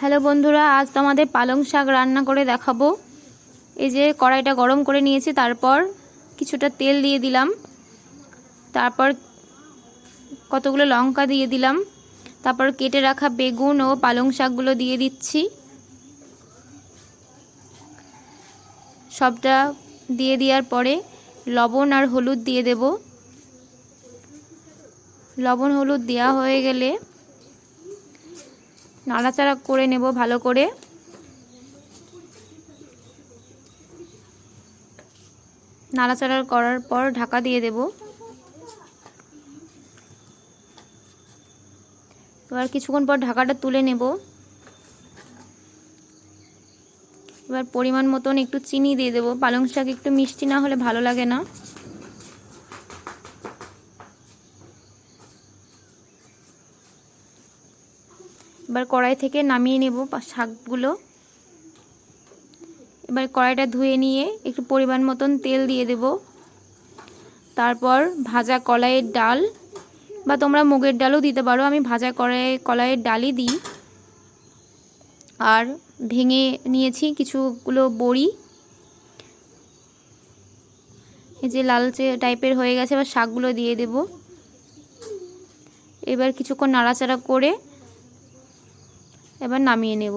Hello বন্ধুরা, আজ তোমাদের পালং শাক রান্না করে দেখাবো। এই যে কড়াইটা গরম করে নিয়েছি, তারপর কিছুটা তেল দিয়ে দিলাম। তারপর কতগুলো লঙ্কা দিয়ে দিলাম। তারপর কেটে রাখা বেগুন ও পালং শাকগুলো দিয়ে দিচ্ছি। সবটা দিয়ে দেওয়ার পরে লবণ আর হলুদ দিয়ে দেব। লবণ হলুদ দেওয়া হয়ে গেলে নাড়াচাড়া করে নেব ভালো করে। নাড়াচাড়া করার পর ঢাকা দিয়ে দেব। এবার কিছুক্ষণ পর ঢাকাটা তুলে নেব। এবার পরিমাণ মতন একটু চিনি দিয়ে দেবো। পালং শাক একটু মিষ্টি না হলে ভালো লাগে না। এবার কড়াই থেকে নামিয়ে নেব শাকগুলো। এবার কড়াইটা ধুয়ে নিয়ে একটু পরিমাণ মতন তেল দিয়ে দেব। তারপর ভাজা কলাইয়ের ডাল, বা তোমরা মুগের ডালও দিতে পারো, আমি ভাজা কড়াই, কলাইয়ের ডালই দিই। আর ভেঙে নিয়েছি কিছুগুলো বড়ি। এই যে লালচে টাইপের হয়ে গেছে, এবার শাকগুলো দিয়ে দেব। এবার কিছুক্ষণ নাড়াচাড়া করে এবার নামিয়ে নেব।